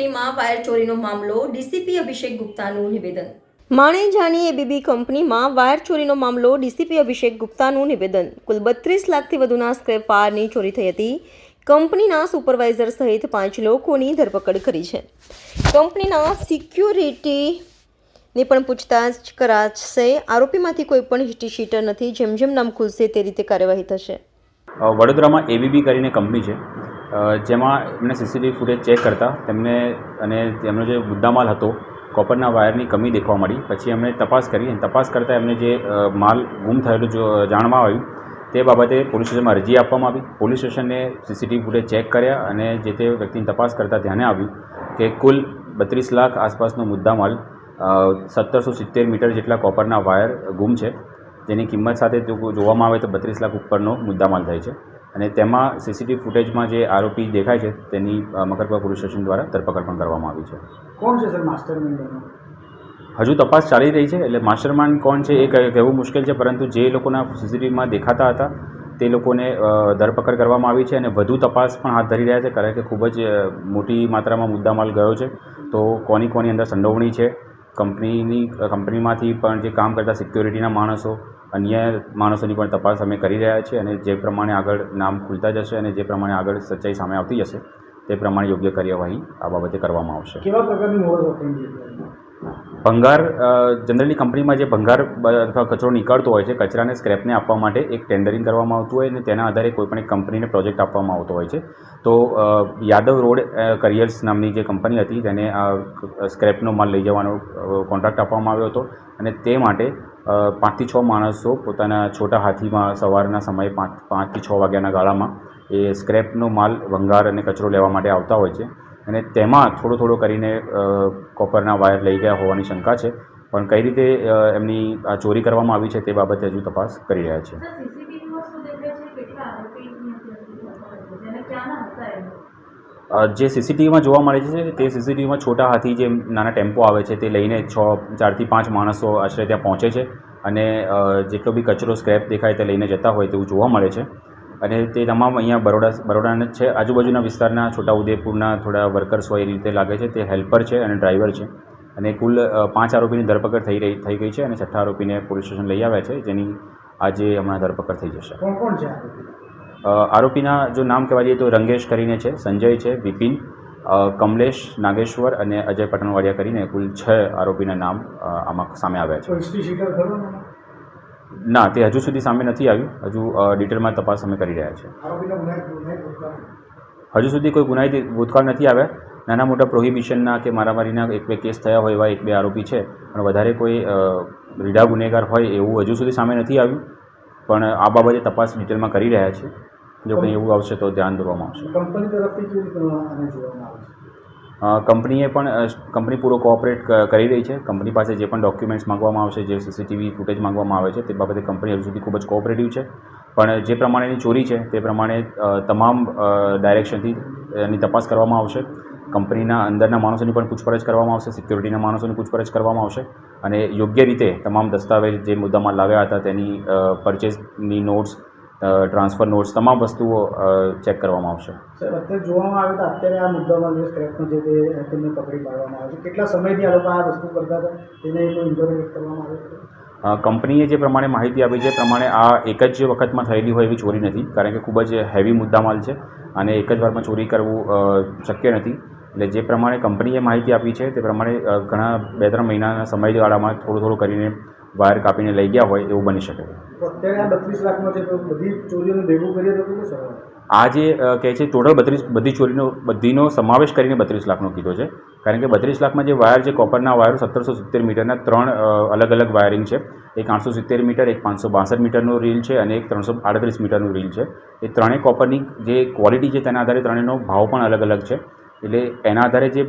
કંપનીમાં વાયર ચોરીનો મામલો ડીસીપી અભિષેક ગુપ્તાનું નિવેદન. માણેજાની એબીબી કંપનીમાં વાયર ચોરીનો મામલો ડીસીપી અભિષેક ગુપ્તાનું નિવેદન. કુલ બત્રીસ લાખથી વધુના સ્ક્રેપ વાયરની ચોરી થઈ હતી. કંપનીના સુપરવાઇઝર સહિત પાંચ લોકોની ધરપકડ કરી છે. કંપનીના સિક્યુરિટી ની પણ પૂછતાછ કરાશે. આરોપીમાંથી કોઈ પણ હિસ્ટ્રી શીટર નથી. જેમ જેમ નામ ખુલશે તે રીતે કાર્યવાહી થશે. વડોદરામાં એબીબી કરીને કંપની છે. જેમાં એમને સીસીટીવી ફૂટેજ ચેક કરતા તેમને અને તેમનો જે મુદ્દામાલ હતો કોપરના વાયરની કમી દેખવા મળી. પછી એમણે તપાસ કરી અને તપાસ કરતાં એમને જે માલ ગુમ થયેલું જાણવા આવ્યું, તે બાબતે પોલીસ સ્ટેશનમાં અરજી આપવામાં આવી. પોલીસ સ્ટેશને સીસીટીવી ફૂટેજ ચેક કર્યા અને જે તે વ્યક્તિની તપાસ કરતાં ધ્યાને આવ્યું કે કુલ બત્રીસ લાખ આસપાસનો મુદ્દામાલ સત્તરસો સિત્તેર મીટર જેટલા કોપરના વાયર ગુમ છે. જેની કિંમત સાથે જો જોવામાં આવે તો બત્રીસ લાખ ઉપરનો મુદ્દામાલ થાય છે. અને તેમાં સીસીટીવી ફૂટેજમાં જે આરોપી દેખાય છે તેની મકરપુરા પોલીસ સ્ટેશન દ્વારા ધરપકડ પણ કરવામાં આવી છે. કોણ છે સર માસ્ટર હજુ તપાસ ચાલી રહી છે એટલે માસ્ટરમાઇન્ડ કોણ છે એ કહેવું મુશ્કેલ છે પરંતુ જે લોકોના સીસીટીવીમાં દેખાતા હતા તે લોકોને ધરપકડ કરવામાં આવી છે અને વધુ તપાસ પણ હાથ ધરી રહ્યા છે કારણ કે ખૂબ જ મોટી માત્રામાં મુદ્દામાલ ગયો છે. તો કોની કોની અંદર સંડોવણી છે કંપનીની કંપનીમાંથી પણ જે કામ કરતા સિક્યોરિટીના માણસો અન્ય માણસોની પણ તપાસ અમે કરી રહ્યા છીએ અને જે પ્રમાણે આગળ નામ ખુલતા જશે અને જે પ્રમાણે આગળ સચ્ચાઈ સામે આવતી જશે, તે પ્રમાણે યોગ્ય કાર્યવાહી આ બાબતે કરવામાં આવશે. કેવા પ્રકારની ભંગાર જનરલી કંપનીમાં જે ભંગાર અથવા કચરો નીકળતો હોય છે, કચરાને સ્ક્રેપને આપવા માટે એક ટેન્ડરિંગ કરવામાં આવતું હોય અને તેના આધારે કોઈપણ એક કંપનીને પ્રોજેક્ટ આપવામાં આવતો હોય છે. તો યાદવ રોડ કરિયર્સ નામની જે કંપની હતી, તેને આ સ્ક્રેપનો માલ લઈ જવાનો કોન્ટ્રાક્ટ આપવામાં આવ્યો હતો અને તે માટે પાંચથી છ માણસો પોતાના છોટા હાથીમાં સવારના સમયે પાંચ, પાંચથી છ વાગ્યાના ગાળામાં એ સ્ક્રેપનો માલ, ભંગાર અને કચરો લેવા માટે આવતા હોય છે. અને તેમાં થોડો થોડો કરીને કોપરના વાયર લઈ ગયા હોવાની શંકા છે. પણ કઈ રીતે એમની આ ચોરી કરવામાં આવી છે તે બાબતે હજુ તપાસ કરી રહ્યા છે. જે સીસીટીવીમાં જોવા મળે છે? તે સીસીટીવીમાં છોટા હાથી જે નાના ટેમ્પો આવે છે તે લઈને છ ચારથી પાંચ માણસો આશરે ત્યાં પહોંચે છે. અને જેટલો બી કચરો સ્ક્રેપ દેખાય તે લઈને જતા હોય તેવું જોવા મળે છે. અને તે તમામ અહીંયા બરોડા બરોડાના જ છે. આજુબાજુના વિસ્તારના છોટાઉદેપુરના થોડા વર્કર્સ હોય એ રીતે લાગે છે. તે હેલ્પર છે અને ડ્રાઈવર છે. અને કુલ પાંચ આરોપીની ધરપકડ થઈ રહી થઈ ગઈ છે અને છઠ્ઠા આરોપીને પોલીસ સ્ટેશન લઈ આવ્યા છે જેની આજે હમણાં ધરપકડ થઈ જશે. કોણ કોણ છે આરોપીના જો નામ કહેવા જઈએ તો રંગેશ કરીને છે સંજય છે વિપિન કમલેશ નાગેશ્વર અને અજય પટણવાડિયા કરીને કુલ છ આરોપીના નામ આમાં સામે આવ્યા છે કોઈ હિસ્ટ્રી શીટર ખરો ને તે હજુ સુધી સામે નથી આવ્યું. હજુ ડિટેલમાં તપાસ અમે કરી રહ્યા છીએ. હજુ સુધી કોઈ ગુનાહિત ભૂતકાળ નથી આવ્યા. નાના મોટા પ્રોહિબિશનના કે મારામારીના એક બે કેસ થયા હોય એવા એક બે આરોપી છે. પણ વધારે કોઈ રીઢા ગુનેગાર હોય એવું હજુ સુધી સામે નથી આવ્યું. પણ આ બાબતે તપાસ ડિટેલમાં કરી રહ્યા છે જો કંઈ એવું આવશે તો ધ્યાન દોરવામાં આવશે. કંપની તરફથી કેવી રીતે કંપનીએ પણ કંપની પૂરો કોઓપરેટ કરી રહી છે. કંપની પાસે જે પણ ડોક્યુમેન્ટ્સ માગવામાં આવશે, જે સીસીટીવી ફૂટેજ માંગવામાં આવે છે, તે બાબતે કંપની હજુ સુધી ખૂબ જ કોઓપરેટિવ છે. પણ જે પ્રમાણેની ચોરી છે, તે પ્રમાણે તમામ ડાયરેક્શનથી એની તપાસ કરવામાં આવશે. કંપનીના અંદરના માણસોની પણ પૂછપરછ કરવામાં આવશે, સિક્યોરિટીના માણસોની પૂછપરછ કરવામાં આવશે અને યોગ્ય રીતે તમામ દસ્તાવેજ જે મુદ્દામાં લાવ્યા હતા તેની પરચેઝની નોટ્સ ટ્રાન્સફર નોટ્સ તમામ વસ્તુઓ ચેક કરવામાં આવશે. સર અત્યારે જોવામાં આવે તો અત્યારે આ મુદ્દામાં જે સ્ક્રેપનો જે તે તેમને પકડી પાડવામાં આવે છે. કેટલા સમયથી આ લોકો આ વસ્તુ કરતા હતા? તેને કોઈ ઇન્ટરોગેટ કરવામાં આવે છે? કંપનીએ જે પ્રમાણે માહિતી આપી છે પ્રમાણે આ એક જ વખતમાં થયેલી હોય એવી ચોરી નથી કારણ કે ખૂબ જ હેવી મુદ્દામાલ છે અને એક જ વારમાં ચોરી કરવું શક્ય નથી. એટલે જે પ્રમાણે કંપનીએ માહિતી આપી છે તે પ્રમાણે ઘણા બે ત્રણ મહિનાના સમયગાળામાં થોડું થોડું કરીને વાયર કાપીને લઈ ગયા હોય એવું બની શકે. આ જે કહે છે ટોટલ બત્રીસ બધી ચોરીનો બધીનો સમાવેશ કરીને બત્રીસ લાખનો કીધો છે. કારણ કે બત્રીસ લાખમાં જે વાયર છે કોપરના વાયર સત્તરસો સિત્તેર મીટરના ત્રણ અલગ અલગ વાયરિંગ છે. એક આઠસો સિત્તેર મીટર એક પાંચસો બાસઠ મીટરનું રીલ છે અને એક ત્રણસો આડત્રીસ મીટરનું રીલ છે. એ ત્રણેય કોપરની જે ક્વોલિટી છે તેના આધારે ત્રણેયનો ભાવ પણ અલગ અલગ છે. એટલે એના આધારે જે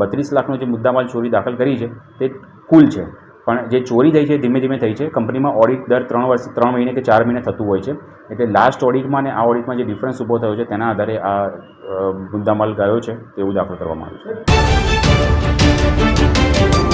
બત્રીસ લાખનો જે મુદ્દામાલ ચોરી દાખલ કરી છે તે કુલ છે. પણ જે ચોરી થઈ છે, ધીમે ધીમે થઈ છે, કંપનીમાં ઓડિટ દર ત્રણ વર્ષ, ત્રણ મહિને કે ચાર મહિને થતું હોય છે. એટલે લાસ્ટ ઓડિટમાં અને આ ઓડિટમાં જે ડિફરન્સ ઊભો થયો છે, તેના આધારે આ મુદ્દામાલ ગયો છે, તેવું દાખલ કરવામાં આવ્યું છે.